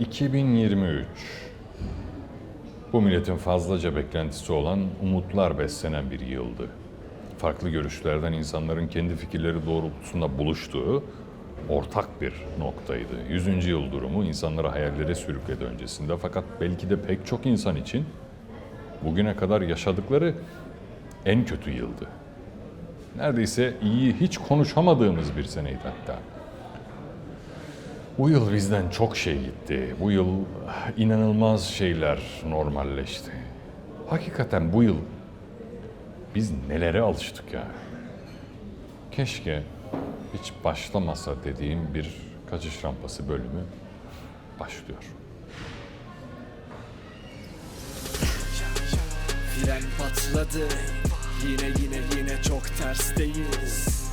2023 Bu milletin fazlaca beklentisi olan umutlar beslenen bir yıldı. Farklı görüşlerden insanların kendi fikirleri doğrultusunda buluştuğu ortak bir noktaydı. 100. yıl durumu insanları hayallere sürükledi öncesinde fakat belki de pek çok insan için bugüne kadar yaşadıkları en kötü yıldı. Neredeyse iyi hiç konuşamadığımız bir seneydi hatta. Bu yıl bizden çok şey gitti. Bu yıl inanılmaz şeyler normalleşti. Hakikaten bu yıl biz nelere alıştık ya. Keşke hiç başlamasa dediğim bir kaçış rampası bölümü başlıyor. Fren patladı Yine yine yine çok tersteyiz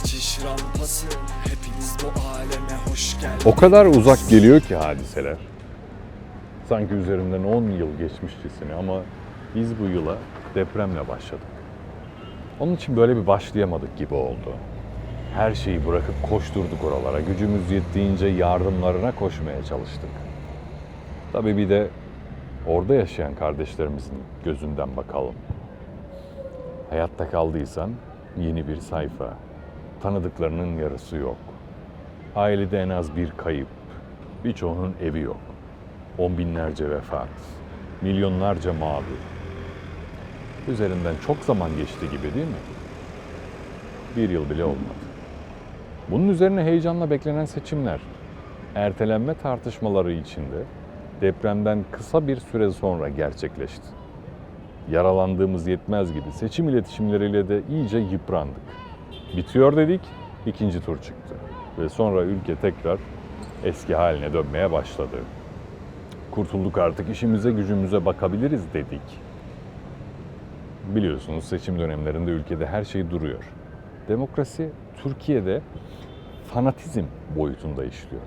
Kaçış rampası Hepiniz bu aleme hoş geldiniz O kadar uzak geliyor ki hadiseler. Sanki üzerinden 10 yıl geçmişçesine ama biz bu yıla depremle başladık. Onun için böyle bir başlayamadık gibi oldu. Her şeyi bırakıp koşturduk oralara. Gücümüz yettiğince yardımlarına koşmaya çalıştık. Tabii bir de orada yaşayan kardeşlerimizin gözünden bakalım. Hayatta kaldıysan yeni bir sayfa. Tanıdıklarının yarısı yok. Ailede en az bir kayıp. Birçoğunun evi yok. On binlerce vefat. Milyonlarca mağdur. Üzerinden çok zaman geçti gibi değil mi? Bir yıl bile olmadı. Bunun üzerine heyecanla beklenen seçimler. Ertelenme tartışmaları içinde depremden kısa bir süre sonra gerçekleşti. Yaralandığımız yetmez gibi seçim iletişimleriyle de iyice yıprandık. Bitiyor dedik, ikinci tur çıktı. Ve sonra ülke tekrar eski haline dönmeye başladı. Kurtulduk artık işimize gücümüze bakabiliriz dedik. Biliyorsunuz seçim dönemlerinde ülkede her şey duruyor. Demokrasi Türkiye'de fanatizm boyutunda işliyor.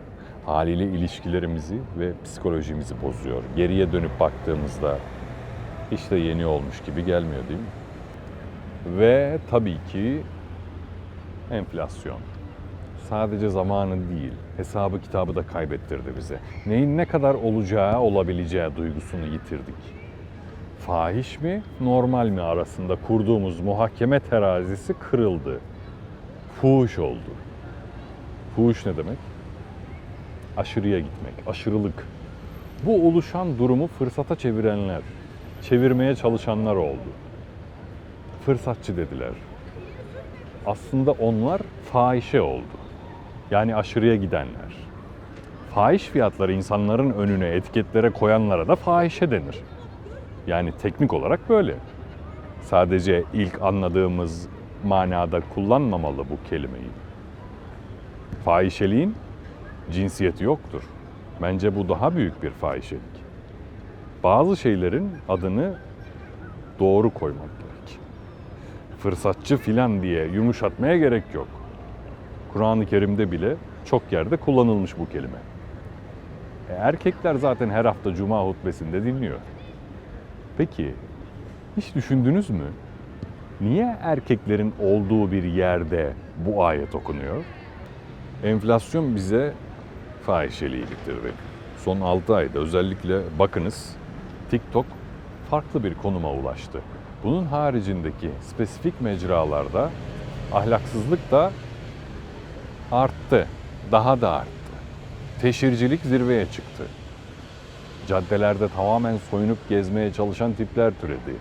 Haliyle ilişkilerimizi ve psikolojimizi bozuyor. Geriye dönüp baktığımızda işte yeni olmuş gibi gelmiyor değil mi? Ve tabii ki enflasyon. Sadece zamanı değil, hesabı kitabı da kaybettirdi bize. Neyin ne kadar olacağı, olabileceği duygusunu yitirdik. Fahiş mi, normal mi arasında kurduğumuz muhakeme terazisi kırıldı. Fuhuş oldu. Fuhuş ne demek? Aşırıya gitmek, aşırılık. Bu oluşan durumu fırsata çevirenler, çevirmeye çalışanlar oldu. Fırsatçı dediler. Aslında onlar fahişe oldu. Yani aşırıya gidenler. Fahiş fiyatları insanların önüne etiketlere koyanlara da fahişe denir. Yani teknik olarak böyle. Sadece ilk anladığımız manada kullanmamalı bu kelimeyi. Fahişeliğin cinsiyeti yoktur. Bence bu daha büyük bir fahişelik. Bazı şeylerin adını doğru koymak. Fırsatçı filan diye yumuşatmaya gerek yok. Kur'an-ı Kerim'de bile çok yerde kullanılmış bu kelime. E, erkekler zaten her hafta cuma hutbesinde dinliyor. Peki hiç düşündünüz mü? Niye erkeklerin olduğu bir yerde bu ayet okunuyor? Enflasyon bize fahişeliği getirdi. Son 6 ayda özellikle bakınız TikTok farklı bir konuma ulaştı. Bunun haricindeki spesifik mecralarda ahlaksızlık da arttı. Daha da arttı. Teşhircilik zirveye çıktı. Caddelerde tamamen soyunup gezmeye çalışan tipler türedi.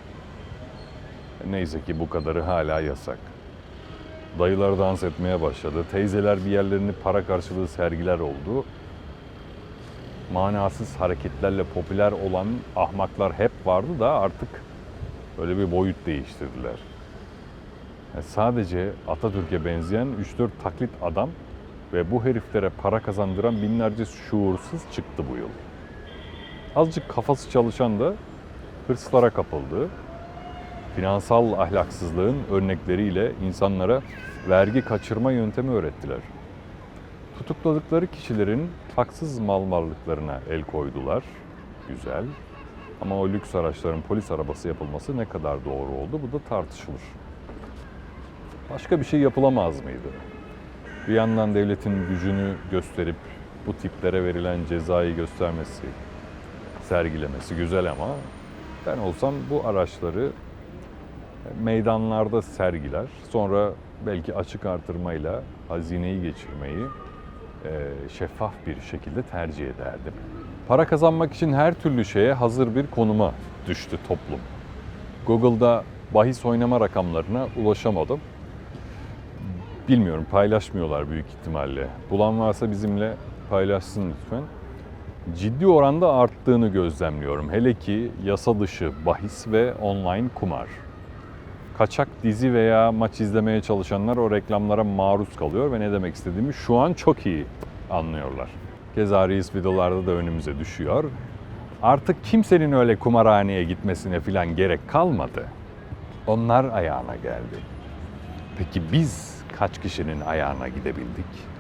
Neyse ki bu kadarı hala yasak. Dayılar dans etmeye başladı. Teyzeler bir yerlerini para karşılığı sergiler oldu. Manasız hareketlerle popüler olan ahmaklar hep vardı da artık öyle bir boyut değiştirdiler. Yani sadece Atatürk'e benzeyen 3-4 taklit adam ve bu heriflere para kazandıran binlerce şuursuz çıktı bu yıl. Azıcık kafası çalışan da hırslara kapıldı. Finansal ahlaksızlığın örnekleriyle insanlara vergi kaçırma yöntemi öğrettiler. Tutukladıkları kişilerin haksız mal varlıklarına el koydular. Güzel. Ama o lüks araçların polis arabası yapılması ne kadar doğru oldu bu da tartışılır. Başka bir şey yapılamaz mıydı? Bir yandan devletin gücünü gösterip bu tiplere verilen cezayı göstermesi, sergilemesi güzel ama ben olsam bu araçları meydanlarda sergiler. Sonra belki açık artırmayla hazineyi geçirmeyi şeffaf bir şekilde tercih ederdim. Para kazanmak için her türlü şeye hazır bir konuma düştü toplum. Google'da bahis oynama rakamlarına ulaşamadım. Bilmiyorum paylaşmıyorlar büyük ihtimalle. Bulan varsa bizimle paylaşsın lütfen. Ciddi oranda arttığını gözlemliyorum. Hele ki yasa dışı bahis ve online kumar. Kaçak dizi veya maç izlemeye çalışanlar o reklamlara maruz kalıyor ve ne demek istediğimi şu an çok iyi anlıyorlar. Keza Reels videolarda da önümüze düşüyor. Artık kimsenin öyle kumarhaneye gitmesine falan gerek kalmadı. Onlar ayağına geldi. Peki biz kaç kişinin ayağına gidebildik?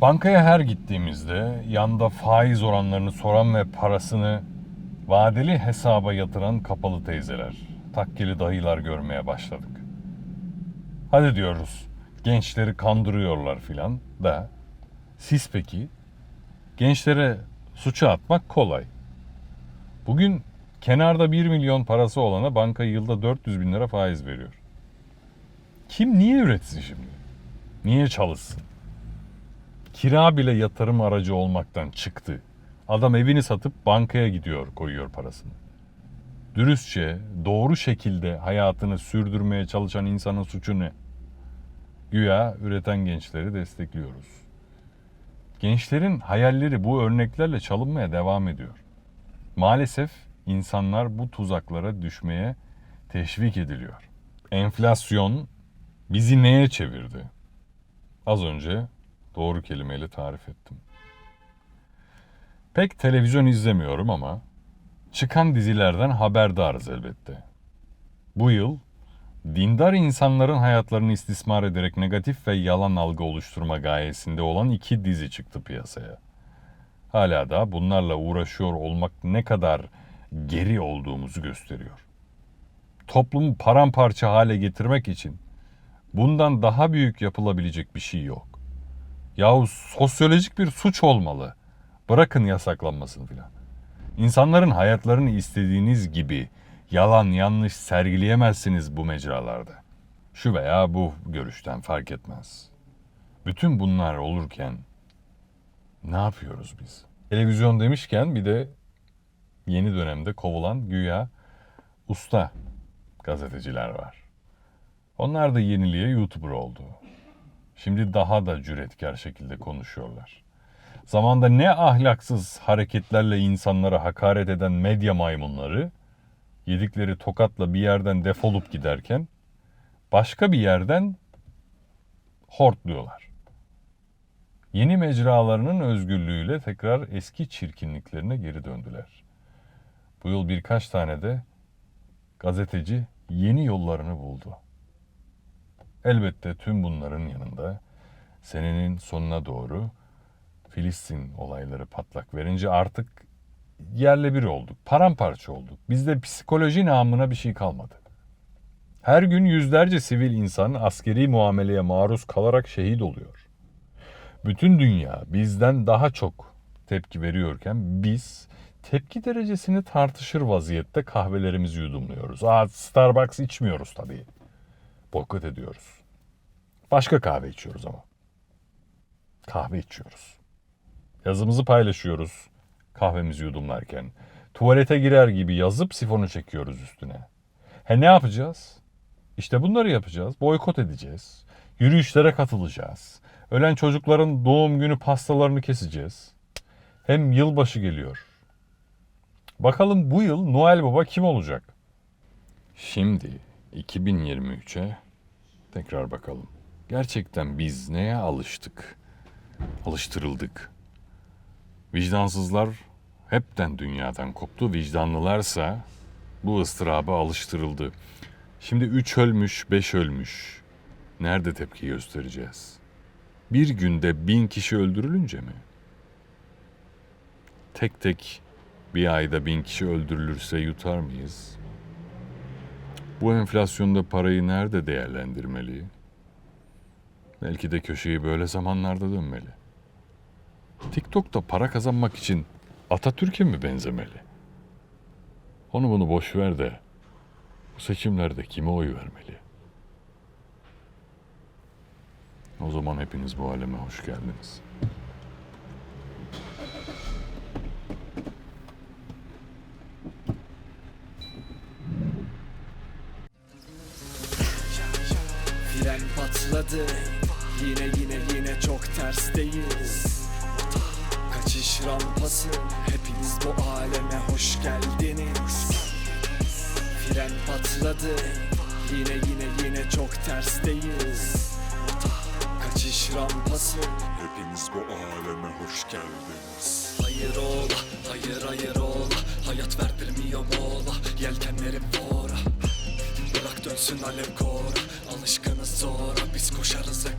Bankaya her gittiğimizde yanda faiz oranlarını soran ve parasını vadeli hesaba yatıran kapalı teyzeler, takkeli dayılar görmeye başladık. Hadi diyoruz, gençleri kandırıyorlar filan da siz peki gençlere suça atmak kolay. Bugün kenarda 1 milyon parası olana banka yılda 400 bin lira faiz veriyor. Kim niye üretsin şimdi? Niye çalışsın? Kira bile yatırım aracı olmaktan çıktı. Adam evini satıp bankaya gidiyor, koyuyor parasını. Dürüstçe, doğru şekilde hayatını sürdürmeye çalışan insanın suçu ne? Güya üreten gençleri destekliyoruz. Gençlerin hayalleri bu örneklerle çalınmaya devam ediyor. Maalesef insanlar bu tuzaklara düşmeye teşvik ediliyor. Enflasyon bizi neye çevirdi? Az önce doğru kelimeyle tarif ettim. Pek televizyon izlemiyorum ama çıkan dizilerden haberdarız elbette. Bu yıl dindar insanların hayatlarını istismar ederek negatif ve yalan algı oluşturma gayesinde olan iki dizi çıktı piyasaya. Hala da bunlarla uğraşıyor olmak ne kadar geri olduğumuzu gösteriyor. Toplumu paramparça hale getirmek için bundan daha büyük yapılabilecek bir şey yok. Yahu sosyolojik bir suç olmalı. Bırakın yasaklanmasını filan. İnsanların hayatlarını istediğiniz gibi yalan yanlış sergileyemezsiniz bu mecralarda. Şu veya bu görüşten fark etmez. Bütün bunlar olurken ne yapıyoruz biz? Televizyon demişken bir de yeni dönemde kovulan güya usta gazeteciler var. Onlar da yeniliğe YouTuber oldu. Şimdi daha da cüretkar şekilde konuşuyorlar. Zamanda ne ahlaksız hareketlerle insanlara hakaret eden medya maymunları yedikleri tokatla bir yerden defolup giderken başka bir yerden hortluyorlar. Yeni mecralarının özgürlüğüyle tekrar eski çirkinliklerine geri döndüler. Bu yıl birkaç tane de gazeteci yeni yollarını buldu. Elbette tüm bunların yanında senenin sonuna doğru Filistin olayları patlak verince artık yerle bir olduk. Paramparça olduk. Bizde psikoloji namına bir şey kalmadı. Her gün yüzlerce sivil insan askeri muameleye maruz kalarak şehit oluyor. Bütün dünya bizden daha çok tepki veriyorken biz tepki derecesini tartışır vaziyette kahvelerimizi yudumluyoruz. Aa, Starbucks içmiyoruz tabii. Boykot ediyoruz. Başka kahve içiyoruz ama. Kahve içiyoruz. Yazımızı paylaşıyoruz kahvemizi yudumlarken. Tuvalete girer gibi yazıp sifonu çekiyoruz üstüne. He ne yapacağız? İşte bunları yapacağız. Boykot edeceğiz. Yürüyüşlere katılacağız. Ölen çocukların doğum günü pastalarını keseceğiz. Hem yılbaşı geliyor. Bakalım bu yıl Noel Baba kim olacak? Şimdi 2023'e tekrar bakalım. Gerçekten biz neye alıştık? Alıştırıldık. Vicdansızlar hepten dünyadan koptu. Vicdanlılarsa bu ıstıraba alıştırıldı. Şimdi üç ölmüş, beş ölmüş. Nerede tepki göstereceğiz? Bir günde bin kişi öldürülünce mi? Tek tek bir ayda bin kişi öldürülürse yutar mıyız? Bu enflasyonda parayı nerede değerlendirmeli? Belki de köşeyi böyle zamanlarda dönmeli. TikTok'ta para kazanmak için Atatürk'e mi benzemeli? Onu bunu boş ver de bu seçimlerde kime oy vermeli? O zaman hepiniz bu aleme hoş geldiniz. Patladı Yine yine yine çok tersteyiz. Kaçış rampası Hepiniz bu aleme hoş geldiniz. Fren patladı. Yine yine yine çok tersteyiz. Kaçış rampası Hepiniz bu aleme hoş geldiniz. Hayır ola, hayır hayır ola Hayat verdirmiyor mola Yelkenlerim fora Dönsün alev kor. Alışkınız zora Biz koşarız ve